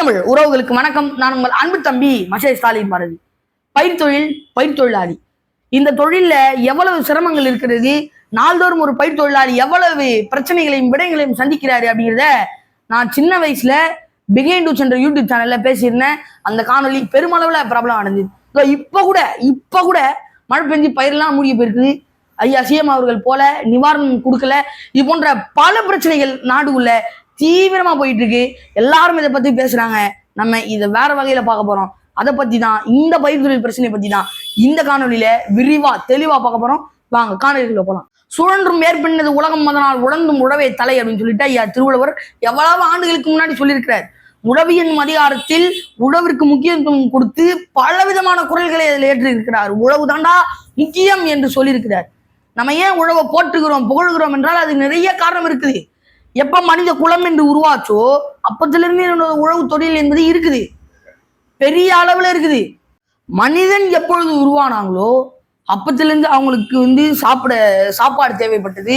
தமிழ் உறவுகளுக்கு வணக்கம். நான் உங்கள் அன்பு தம்பி மசே ஸ்டாலின் பாரதி. பயிர் தொழில் பயிர் தொழிலாளி. இந்த தொழில்ல எவ்வளவு சிரமங்கள் இருக்கிறது? நாள்தோறும் ஒரு பயிர் தொழிலாளி எவ்வளவு பிரச்சனைகளையும் விடயங்களையும் சந்திக்கிறாரு அப்படிங்கிறத நான் சின்ன வயசுல பிகைன் டு சென்ற யூடியூப் சேனல்ல பேசியிருந்தேன். அந்த காணொலி பெருமளவுல பிரபலம் அடைஞ்சது இப்போ கூட இப்போ கூட மழை பெஞ்சு பயிரெல்லாம் மூடி போயிருக்குது ஐயா சிஎம் அவர்கள் போல நிவாரணம் கொடுக்கல. இது போன்ற பல பிரச்சனைகள் நாடுக்குள்ள தீவிரமா போயிட்டு இருக்கு எல்லாரும் இதை பத்தி பேசுறாங்க. நம்ம இதை வேற வகையில பார்க்க போறோம். அதை பத்தி தான் இந்த பயிர் தொழில் பிரச்சனையை பத்தி தான் இந்த காணொலியில விரிவா தெளிவா பார்க்க போறோம். வாங்க காணொலிக்குள்ள போகலாம் சுழன்றும் மேற்பின்னது உலகம் மதனால் உழந்தும் உழவே தலை அப்படின்னு சொல்லிட்டு ஐயா திருவள்ளுவர் எவ்வளவு ஆண்டுகளுக்கு முன்னாடி சொல்லியிருக்கிறார். உழவியின் அதிகாரத்தில் உழவிற்கு முக்கியத்துவம் கொடுத்து பல விதமான குரல்களை அதில் ஏற்றிருக்கிறார். உழவு தாண்டா முக்கியம் என்று சொல்லியிருக்கிறார். நம்ம ஏன் உழவை போற்றுகிறோம் புகழ்கிறோம் என்றால் அது நிறைய காரணம் இருக்குது. எப்ப மனித குலம் என்று உருவாச்சோ அப்பத்திலிருந்து என்னோட உழவு தொழில் என்பது இருக்குது. பெரிய அளவுல இருக்குது. மனிதன் எப்பொழுது உருவானாங்களோ அப்பத்திலிருந்து அவங்களுக்கு வந்து சாப்பிட சாப்பாடு தேவைப்பட்டது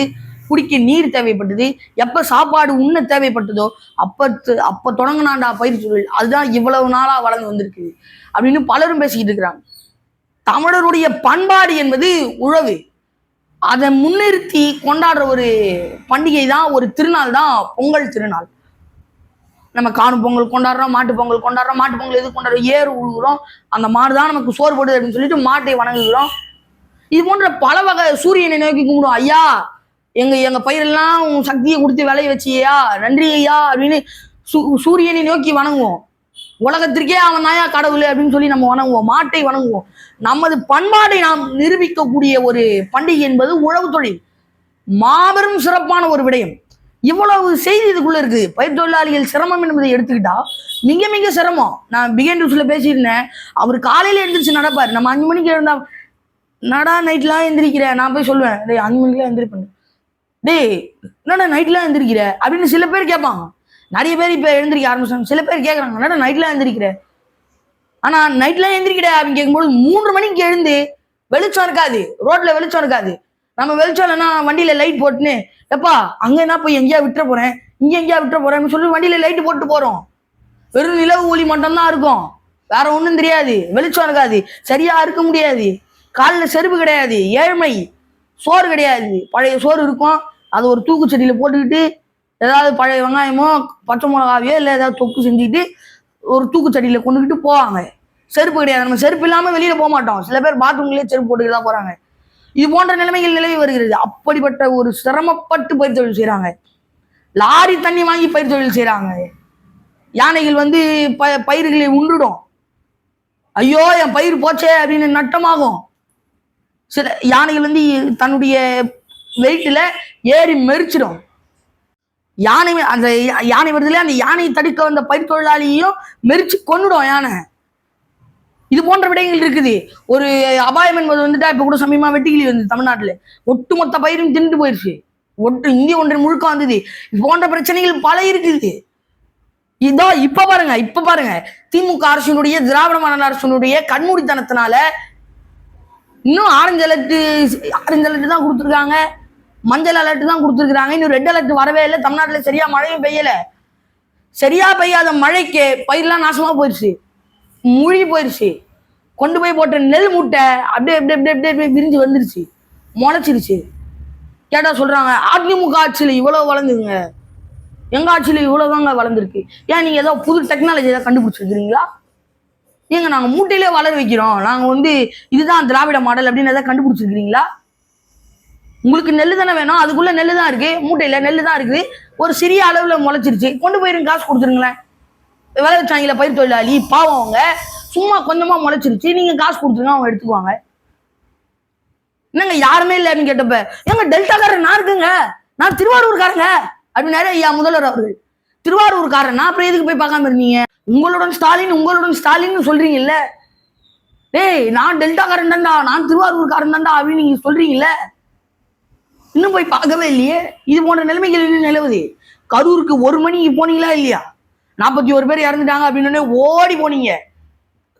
குடிக்க நீர் தேவைப்பட்டது எப்ப சாப்பாடு உண்ண தேவைப்பட்டதோ அப்ப அப்ப தொடங்கினாண்டா பயிர் தொழில். அதுதான் இவ்வளவு நாளா வளர்ந்து வந்திருக்கு அப்படின்னு பலரும் பேசிக்கிட்டு இருக்கிறாங்க. தமிழருடைய பண்பாடு என்பது உழவு. அதை முன்னிறுத்தி கொண்டாடுற ஒரு பண்டிகை தான் ஒரு திருநாள் தான் பொங்கல் திருநாள். நம்ம காணும் பொங்கல் கொண்டாடுறோம் மாட்டு பொங்கல் கொண்டாடுறோம் மாட்டு பொங்கல் எது கொண்டாடுறோம்? ஏறு உழுகுறோம் அந்த மாடு தான் நமக்கு சோறு போடுது அப்படின்னு சொல்லிட்டு மாட்டை வணங்குகிறோம். இது போன்ற பல வகை சூரியனை நோக்கி கும்பிடுவோம். ஐயா எங்க எங்க பயிரெல்லாம் உன் சக்தியை கொடுத்து விளைய வச்சியா நன்றி ஐயா அப்படின்னு சூ- சூரியனை நோக்கி வணங்குவோம். உலகத்திற்கே அவன் தாயா கடவுள் அப்படின்னு சொல்லி நம்ம வணங்குவோம் மாட்டை வணங்குவோம். நமது பண்பாடை நாம் நிரூபிக்கக்கூடிய ஒரு பண்டிகை என்பது உழவு தொழில். மாபெரும் சிறப்பான ஒரு விடயம். இவ்வளவு செய்தி இதுக்குள்ள இருக்கு. பயிர் தொழிலாளிகள் சிரமம் என்பதை எடுத்துக்கிட்டா மிக மிக சிரமம். நான் பிகன் நியூஸ்ல பேசியிருந்தேன். அவர் காலையில எழுந்திரிச்சு நடப்பார். நம்ம அஞ்சு மணிக்கு எழுந்தா நடா நைட்லாம் எந்திரிக்கிறேன் நான் போய் சொல்லுவேன் டேய் அஞ்சு மணிக்கெல்லாம் எந்திரிப்பேன் டேய் என்னடா நைட்லாம் எந்திரிக்கிற? அப்படின்னு சில பேர் கேட்பாங்க. நிறைய பேர் இப்போ எழுந்திரிக்க ஆரம்பிச்சாங்க சில பேர் கேட்குறாங்க நான் நைட்லாம் எந்திரிக்கிற ஆனால் நைட்லாம் எழுந்திரிக்கிட அப்படின்னு கேட்கும்போது மூன்று மணிக்கு எழுந்து வெளிச்சம் இருக்காது. ரோட்டில் வெளிச்சம் இருக்காது. நம்ம வெளிச்சம் இல்லைன்னா வண்டியில் லைட் போட்டுன்னு எப்பா அங்கே என்ன போய் எங்கேயா விட்டுற போகிறேன் இங்கே எங்கேயா விட்டுற போகிறேன்னு சொல்லி வண்டியில் லைட் போட்டு போகிறோம் வெறும் நிலவு ஒளி மட்டும்தான் இருக்கும். வேற ஒன்றும் தெரியாது. வெளிச்சம் இருக்காது. சரியா இருக்க முடியாது. காலில் செருப்பு கிடையாது. ஏழ்மை சோறு கிடையாது. பழைய சோறு இருக்கும். அது ஒரு தூக்குச்செடியில் போட்டுக்கிட்டு ஏதாவது பழைய வெங்காயமோ பச்சை மிளகாவையோ இல்லை ஏதாவது தொக்கு செஞ்சுக்கிட்டு ஒரு தூக்குச்சடியில் கொண்டுக்கிட்டு போவாங்க. செருப்பு கிடையாது. நம்ம செருப்பு இல்லாமல் வெளியில் போக மாட்டோம். சில பேர் பாத்ரூம்லேயே செருப்பு போட்டுக்கிட்டு தான் போகிறாங்க இது போன்ற நிலைமைகள் நிலவி வருகிறது. அப்படிப்பட்ட ஒரு சிரமப்பட்டு பயிர் தொழில் செய்கிறாங்க லாரி தண்ணி வாங்கி பயிர் தொழில் செய்கிறாங்க யானைகள் வந்து ப பயிர்களை உண்டுடும். ஐயோ என் பயிர் போச்சே அப்படின்னு நட்டமாகும். சில யானைகள் வந்து தன்னுடைய வெயிட்ல ஏறி மெரிச்சிடும். யானை அந்த யானை வருதுல அந்த யானையை தடுக்க வந்த பயிர் தொழிலாளியையும் மெரிச்சு கொன்னுடும் யானை. இது போன்ற விடயங்கள் இருக்குது. ஒரு அபாயம் என்பது வந்துட்டா இப்ப கூட சமயமா வெட்டுக்கிளி வந்து தமிழ்நாட்டுல. ஒட்டுமொத்த பயிரும் திண்டு போயிருச்சு. ஒட்டு இந்திய ஒன்றின் முழுக்க வந்தது. இது போன்ற பிரச்சனைகள் பல இருக்குது. இதோ இப்ப பாருங்க இப்ப பாருங்க. திமுக அரசினுடைய திராவிட மாநில அரசினுடைய கண்மூடித்தனத்தினால இன்னும் ஆரஞ்சு அலர்ட் ஆரஞ்சு அலர்ட் தான் கொடுத்துருக்காங்க. மஞ்சள் அலர்ட் தான் கொடுத்துருக்குறாங்க. இன்னும் ரெட் அலர்ட் வரவே இல்லை. தமிழ்நாட்டில் சரியா மழையும் பெய்யல. சரியா பெய்யாத மழைக்கு பயிர்லாம் நாசமா போயிடுச்சு முழுகி போயிடுச்சு கொண்டு போய் போட்ட நெல் மூட்டை அப்படியே அப்படியே அப்படியே அப்படியே அப்படியே விரிஞ்சு வந்துருச்சு. முளைச்சிருச்சு. கேட்டா சொல்றாங்க அதிமுக ஆட்சியில் இவ்வளவு வளர்ந்துங்க. எங்க ஆட்சியில் இவ்வளவுதாங்க வளர்ந்துருக்கு. ஏன் நீங்க ஏதோ புது டெக்னாலஜி ஏதாவது கண்டுபிடிச்சிருக்கிறீங்களா? ஏங்க நாங்க மூட்டையிலே வளர வைக்கிறோம். நாங்க வந்து இதுதான் திராவிட மாடல் அப்படின்னு ஏதாவது கண்டுபிடிச்சிருக்கிறீங்களா? உங்களுக்கு நெல் தானே வேணும்? அதுக்குள்ள நெல்லு தான் இருக்கு. மூட்டையில நெல் தான் இருக்குது ஒரு சிறிய அளவுல முளைச்சிருச்சு. கொண்டு போயிருங்க காசு கொடுத்துருங்களேன். விளைவிச்சாங்களே பயிர் தொழிலாளி பாவம் அவங்க. சும்மா கொஞ்சமா முளைச்சிருச்சு. நீங்க காசு கொடுத்துருங்க அவங்க எடுத்துக்குவாங்க. என்னங்க யாருமே இல்லைன்னு கேட்டப்ப ஏங்க டெல்டாக்காரன் நான் இருக்குங்க. நான் திருவாரூர்காரங்க. அப்படின்னாரு ஐயா முதல்வர் அவர்கள். திருவாரூர்காரன் நான் அப்புறம் எதுக்கு போய் பார்க்காம இருந்தீங்க? உங்களுடன் ஸ்டாலின் உங்களுடன் ஸ்டாலின் சொல்றீங்கல்ல. டேய் நான் டெல்டாக்காரன் தான்டா. நான் திருவாரூர்காரன் தான்டா அப்படின்னு நீங்க சொல்றீங்கல்ல. இன்னும் போய் பார்க்கவே இல்லையே? இது போன்ற நிலைமைகள் இன்னும் நிலவுது. கரூருக்கு ஒரு மணிக்கு போனீங்களா இல்லையா? நாற்பத்தி ஒரு பேர் இறந்துட்டாங்க அப்படின்னு ஓடி போனீங்க.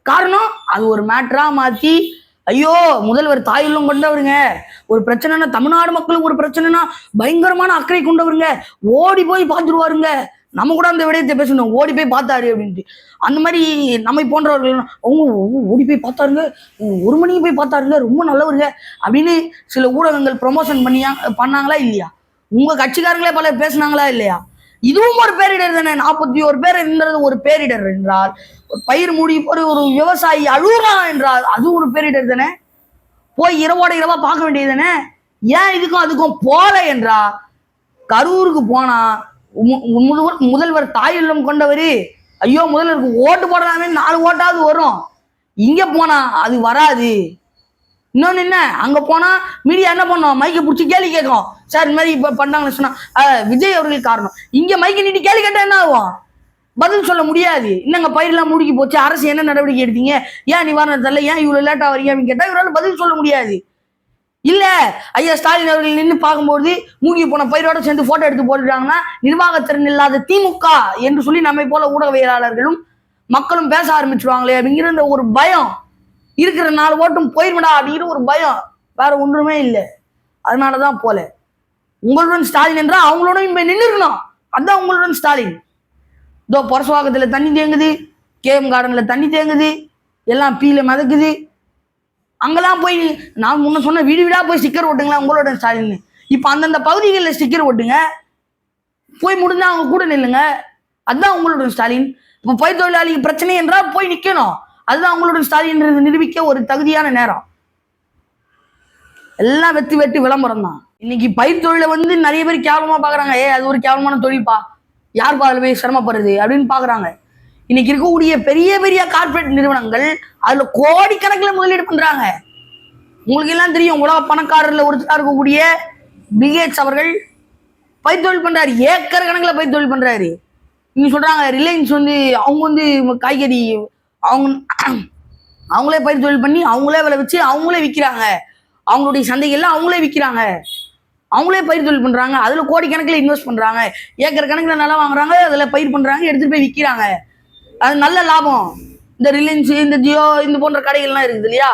காரணம் அது ஒரு மேட்ரா மாத்தி ஐயோ முதல்வர் தாயுள்ளம் கொண்டவருங்க. ஒரு பிரச்சனைனா தமிழ்நாடு மக்களுக்கு ஒரு பிரச்சனைனா பயங்கரமான அக்கறை கொண்டவருங்க. ஓடி போய் பார்த்துருவாருங்க. நம்ம கூட அந்த விடயத்தை பேசணும். ஓடி போய் பார்த்தாரு அப்படின்ட்டு. அந்த மாதிரி நம்மை போன்றவர்கள் அவங்க ஓடி போய் பார்த்தாருங்க. ஒரு மணிக்கு போய் பார்த்தாருங்க. ரொம்ப நல்லவருங்க அப்படின்னு சில ஊடகங்கள் ப்ரொமோஷன் பண்ணியா பண்ணாங்களா இல்லையா? உங்க கட்சிக்காரங்களே பலர் பேசுனாங்களா இல்லையா? இதுவும் ஒரு பேரிடர் தானே. நாற்பத்தி ஒரு பேர் இருந்தது ஒரு பேரிடர் என்றால் ஒரு பயிர் மூடி ஒரு ஒரு விவசாயி அழுகுறான் என்றால் அதுவும் ஒரு பேரிடர் தானே. போய் இரவோட இரவா பார்க்க வேண்டியது தானே. ஏன் இதுக்கும் அதுக்கும் போல என்றா கரூருக்கு போனா முதல்வர் முதல்வர் தாய் இல்லம் கொண்டவர். ஐயோ முதல்வருக்கு ஓட்டு போடலாமே நாலு ஓட்டாவது வரும். இங்க போனா அது வராது. இன்னொன்னு என்ன? அங்க போனா மீடியா என்ன பண்ணும்? மைக்கை பிடிச்சி கேள்வி கேட்கும். சார் இந்த மாதிரி இப்ப பண்ணாங்கன்னு சொன்னா விஜய் அவர்கள் காரணம். இங்க மைக்கை நீட்டி கேள்வி கேட்டா என்ன ஆகும்? பதில் சொல்ல முடியாது. என்னங்க பயிரெல்லாம் முடிக்கி போச்சு? அரசு என்ன நடவடிக்கை எடுத்தீங்க? ஏன் நிவாரணம் தரல? ஏன் இவ்வளவு லேட்டா வரீங்க அப்படின்னு கேட்டா இவரால் பதில் சொல்ல முடியாது. இல்ல ஐயா ஸ்டாலின் அவர்கள் நின்று பார்க்கும்போது மூங்கி போன பயிரோட சேர்ந்து போட்டோ எடுத்து போட்டுட்டாங்கன்னா நிர்வாகத்திறன் இல்லாத திமுக என்று சொல்லி நம்மை போல ஊடகவியலாளர்களும் மக்களும் பேச ஆரம்பிச்சிருவாங்களே அப்படிங்கிற ஒரு பயம். இருக்கிற நாலு ஓட்டும் போயிருமடா அப்படிங்கிற ஒரு பயம். வேற ஒன்றுமே இல்லை. அதனாலதான் போல. உங்களுடன் ஸ்டாலின் என்றால் அவங்களோட இப்ப நின்று இருக்கணும் அதான் உங்களுடன் ஸ்டாலின். இதோ பொரசவாக்கத்துல தண்ணி தேங்குது கேஎம் கார்டன்ல தண்ணி தேங்குது எல்லாம் பீல மிதக்குது அங்கெல்லாம் போய் நான் முன்ன சொன்ன வீடு வீடாக போய் ஸ்டிக்கர் ஓட்டுங்களா? உங்களோட ஸ்டாலின். இப்போ அந்தந்த பகுதிகளில் ஸ்டிக்கர் ஓட்டுங்க. போய் முடிஞ்சா அவங்க கூட நில்லுங்க. அதுதான் உங்களோட ஸ்டாலின். இப்போ பயிர் தொழிலாளிக்கு பிரச்சனை என்றால் போய் நிற்கணும் அதுதான் உங்களோட ஸ்டாலின் நிரூபிக்க ஒரு தகுதியான நேரம். எல்லாம் வெட்டி வெட்டி விளம்பரம் தான். இன்னைக்கு பயிர் தொழிலை வந்து நிறைய பேர் கேவலமாக பார்க்குறாங்க ஏ அது ஒரு கேவலமான தொழில்ப்பா யார் அதில் போய் சிரமப்படுறது அப்படின்னு பார்க்குறாங்க இன்னைக்கு இருக்கக்கூடிய பெரிய பெரிய கார்ப்பரேட் நிறுவனங்கள் அதுல கோடிக்கணக்கில் முதலீடு பண்றாங்க. உங்களுக்கு எல்லாம் தெரியும் உலக பணக்காரர்ல ஒருத்தரா இருக்கக்கூடிய பிகேட்ஸ் அவர்கள் பயிர் தொழில் பண்றாரு. ஏக்கர் கணக்கில் பயிர் தொழில் பண்றாரு. இங்க சொல்றாங்க ரிலையன்ஸ் வந்து அவங்க வந்து காய்கறி அவங்க அவங்களே பயிர் தொழில் பண்ணி அவங்களே விளை வச்சு அவங்களே விற்கிறாங்க அவங்களுடைய சந்தைகள்லாம் அவங்களே விற்கிறாங்க அவங்களே பயிர் தொழில் பண்றாங்க. அதுல கோடிக்கணக்கில் இன்வெஸ்ட் பண்றாங்க. ஏக்கர் கணக்கில் நிலம் வாங்குறாங்க அதில் பயிர் பண்றாங்க எடுத்துட்டு போய் விற்கிறாங்க அது நல்ல லாபம். இந்த ரிலையன்ஸ் இந்த ஜியோ இந்த போன்ற கடைகள்லாம் இருக்குது இல்லையா?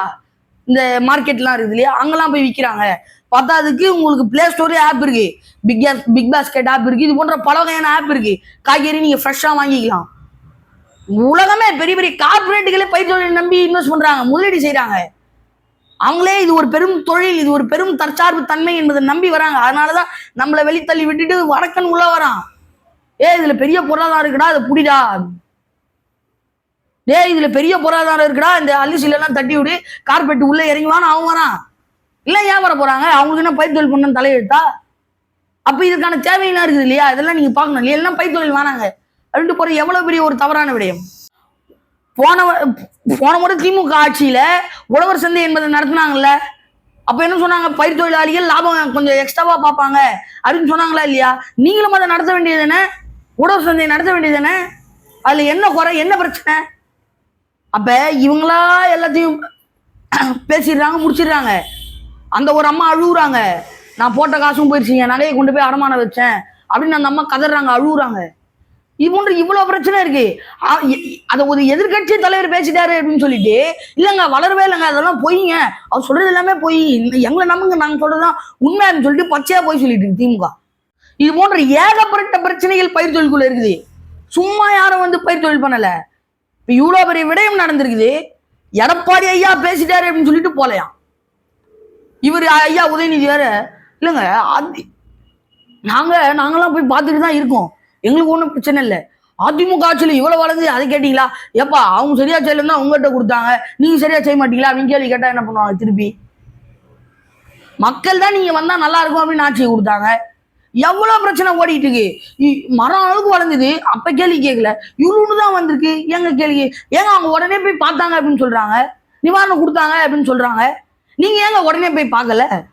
இந்த மார்க்கெட்லாம் இருக்குது இல்லையா? அங்கெல்லாம் போய் விற்கிறாங்க பத்தாததுக்கு உங்களுக்கு பிளே ஸ்டோரே ஆப் இருக்கு. பிக் பிக் பாஸ்கெட் ஆப் இருக்கு. இது போன்ற பல வகையான ஆப் இருக்கு. காய்கறி நீங்க ஃப்ரெஷ்ஷாக வாங்கிக்கலாம். உலகமே பெரிய பெரிய கார்பரேட்டுகளே பயிர் தொழில் நம்பி இன்வெஸ்ட் பண்றாங்க. முதலீடு செய்யறாங்க அவங்களே இது ஒரு பெரும் தொழில் இது ஒரு பெரும் தற்சார்பு தன்மை என்பதை நம்பி வராங்க. அதனாலதான் நம்மளை வெளித்தள்ளி விட்டுட்டு வடக்கன் உள்ள வரான். ஏ இதுல பெரிய பொருளாதாரம் இருக்குடா அதை புடிடா. டேய் இதுல பெரிய பொருளாதாரம் இருக்குடா. இந்த அலிசில எல்லாம் தட்டி விடு. கார்பெட் உள்ள இறங்குவான்னு அவன் வரான். இல்ல ஏன் வர போறாங்க? அவங்களுக்கு என்ன பயிர் தொழில் பண்ண தலையெழுத்தா? அப்ப இதுக்கான தேவையெல்லாம் இருக்குது இல்லையா? இதெல்லாம் நீங்க பார்க்கணும் இல்லையா? எல்லாம் பயிர் தொழில் வேணாங்க அப்படின்ட்டு போற எவ்வளவு பெரிய ஒரு தவறான விடயம்? போன போன முறை திமுக ஆட்சியில உழவர் சந்தை என்பதை நடத்தினாங்கல்ல. அப்ப என்ன சொன்னாங்க? பயிர் தொழிலாளிகள் லாபம் கொஞ்சம் எக்ஸ்ட்ராவா பார்ப்பாங்க. அப்படின்னு சொன்னாங்களா இல்லையா? நீங்களும் அதை நடத்த வேண்டியது தானே? உழவர் சந்தையை நடத்த வேண்டியது தானே? அதுல என்ன குறை என்ன பிரச்சனை? அப்ப இவங்களா எல்லாத்தையும் பேசிடுறாங்க முடிச்சிடுறாங்க. அந்த ஒரு அம்மா அழுகுறாங்க நான் போட்ட காசும் போயிடுச்சுங்க நகையை கொண்டு போய் அடமானம் வச்சேன் அப்படின்னு அந்த அம்மா கதறாங்க அழுகுறாங்க இது இவ்வளோ இவ்வளவு பிரச்சனை இருக்கு. ஆ- அதை ஒரு எதிர்க்கட்சி தலைவர் பேசிட்டாரு அப்படின்னு சொல்லிட்டு இல்லைங்க வளரவே இல்லைங்க அதெல்லாம் பொய்ங்க. அவர் சொல்றது எல்லாமே பொய். எங்களை நம்புங்க நாங்க சொல்றதுதான் உண்மைன்னு சொல்லிட்டு பச்சையா போய் சொல்லிட்டு இருக்கு திமுக. இது போன்ற ஏகப்பட்ட பிரச்சனைகள் பயிர் தொழிலுக்குள்ள இருக்குது. சும்மா யாரும் வந்து பயிர் தொழில் பண்ணல. இப்ப இவ்வளவு பெரிய விடயம் நடந்திருக்குது. எடப்பாடி ஐயா பேசிட்டாரு அப்படின்னு சொல்லிட்டு போலையாம் இவர் ஐயா உதயநிதி வேற இல்லைங்க அதி நாங்க நாங்களாம் போய் பார்த்துட்டு தான் இருக்கோம். எங்களுக்கு ஒன்றும் பிரச்சனை இல்லை. அதிமுக ஆட்சியில் இவ்வளோ வளர்ந்து அதை கேட்டீங்களா? ஏப்பா அவங்க சரியா செய்யலன்னா உங்ககிட்ட கொடுத்தாங்க. நீங்க சரியா செய்ய மாட்டீங்களா அப்படின்னு கேள்வி கேட்டா என்ன பண்ணுவாங்க திருப்பி? மக்கள் தான் நீங்க வந்தா நல்லா இருக்கும் அப்படின்னு ஆட்சியை கொடுத்தாங்க. எவ்வளவு பிரச்சனை ஓடிட்டு இருக்கு? இ- மரம் அளவுக்கு வளர்ந்தது. அப்ப கேள்வி கேட்கல இவ்வளவு தான் வந்திருக்கு. ஏங்க கேள்வி? ஏங்க அவங்க உடனே போய் பார்த்தாங்க அப்படின்னு சொல்றாங்க? நிவாரணம் கொடுத்தாங்க அப்படின்னு சொல்றாங்க. நீங்க ஏங்க உடனே போய் பார்க்கல?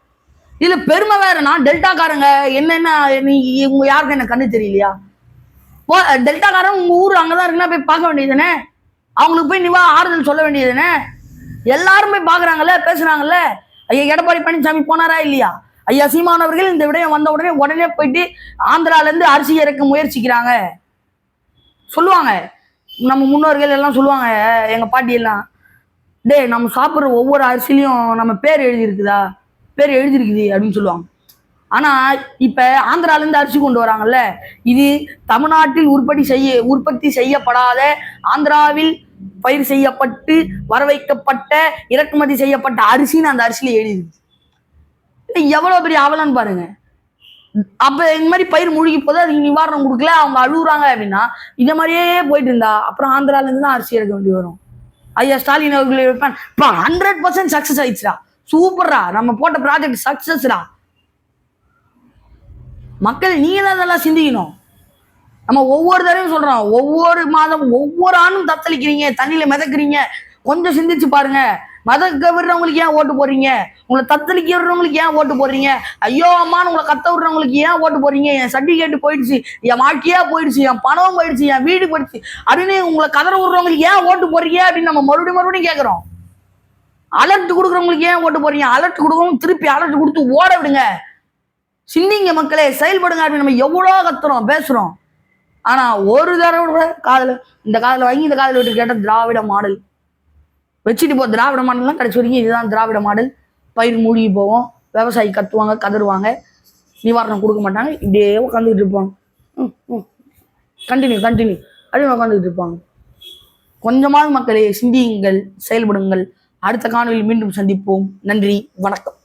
இதுல பெருமை வேறனா டெல்டாக்காரங்க. என்னென்ன நீ உங்க யாருக்கு என்ன கண்ணு தெரியலையா? போ டெல்டாக்காரன் உங்க ஊர் அங்கதான் இருக்குன்னா போய் பார்க்க வேண்டியதுதானே? அவங்களுக்கு போய் நிவா ஆறுதல் சொல்ல வேண்டியதுதானே? எல்லாரும் போய் பாக்குறாங்கல்ல பேசுறாங்கல்ல? ஐயா எடப்பாடி பழனிசாமி போனாரா இல்லையா? ஐயா சீமான் அவர்கள் இந்த விடயம் வந்த உடனே உடனே போயிட்டு ஆந்திரால இருந்து அரிசி இறக்க முயற்சிக்கிறாங்க. சொல்லுவாங்க. நம்ம முன்னோர்கள் எல்லாம் சொல்லுவாங்க எங்க பாட்டி எல்லாம் டே நம்ம சாப்பிட்ற ஒவ்வொரு அரிசிலையும் நம்ம பேர் எழுதியிருக்குதா? பேர் எழுதியிருக்குது அப்படின்னு சொல்லுவாங்க. ஆனா இப்ப ஆந்திரால இருந்து அரிசி கொண்டு வராங்கல்ல இது தமிழ்நாட்டில் உற்பத்தி செய்ய உற்பத்தி செய்யப்படாத ஆந்திராவில் பயிர் செய்யப்பட்டு வர வைக்கப்பட்ட இறக்குமதி செய்யப்பட்ட அரிசின்னு அந்த அரிசியில எழுதிருக்கு எவ்வளோ பெரிய அவலன்னு பாருங்க. அப்போ இந்த மாதிரி பயிர் மூழ்கி போது அதுக்கு நிவாரணம் கொடுக்கல அவங்க அழுகுறாங்க அப்படின்னா இந்த மாதிரியே போயிட்டு இருந்தா அப்புறம் ஆந்திராலேருந்து தான் அரிசி எடுக்க வேண்டி வரும். ஐயா ஸ்டாலின் அவர்கள் இருப்பான் இப்போ ஹண்ட்ரட் பர்சன்ட் சக்சஸ் ஆயிடுச்சுடா. சூப்பர்ரா. நம்ம போட்ட ப்ராஜெக்ட் சக்சஸ்டா மக்கள் நீங்க தான் அதெல்லாம் சிந்திக்கணும். நம்ம ஒவ்வொரு தடவையும் சொல்றோம். ஒவ்வொரு மாதம் ஒவ்வொரு ஆணும் தத்தளிக்கிறீங்க தண்ணியில மிதக்குறீங்க. கொஞ்சம் சிந்திச்சு பாருங்க. மதக்க விடுறவங்களுக்கு ஏன் ஓட்டு போடுறீங்க? உங்களை தத்தளிக்க விடுறவங்களுக்கு ஏன் ஓட்டு போடுறீங்க? ஐயோ அம்மான்னு உங்களை கத்த விடுறவங்களுக்கு ஏன் ஓட்டு போடுறீங்க? என் சர்டிஃபிகேட் போயிடுச்சு என் வாழ்க்கையா போயிடுச்சு என் பணம் போயிடுச்சு என் வீடு போயிடுச்சு. அப்படின்னு உங்களை கதற விடுறவங்களுக்கு ஏன் ஓட்டு போடுறீங்க அப்படின்னு நம்ம மறுபடியும் மறுபடியும் கேட்குறோம் அலர்ட் கொடுக்குறவங்களுக்கு ஏன் ஓட்டு போடுறீங்க? அலர்ட் கொடுக்குறவங்க திருப்பி அலர்ட் கொடுத்து ஓட விடுங்க. சிந்திங்க மக்களே செயல்படுங்க அப்படின்னு நம்ம எவ்வளோ கத்துறோம் பேசுறோம். ஆனா ஒரு தடவை கூட காதில் இந்த காதுல வாங்கி இந்த காதுல விட்டு கேட்ட திராவிட மாடல். வச்சுட்டு போ திராவிட மாடல்லாம் தான் கடைசி வரைக்கும் இதுதான் திராவிட மாடல். பயிர் மூழ்கி போவோம். விவசாயி கத்துவாங்க கதறுவாங்க நிவாரணம் கொடுக்க மாட்டாங்க. இப்படியே உட்காந்துக்கிட்டு இருப்பாங்க ம் ம். கண்டினியூ கண்டினியூ அப்படின்னு உட்காந்துக்கிட்டு இருப்பாங்க கொஞ்சமாவது மக்களே சிந்தியுங்கள் செயல்படுங்கள். அடுத்த காணொலியில் மீண்டும் சந்திப்போம். நன்றி வணக்கம்.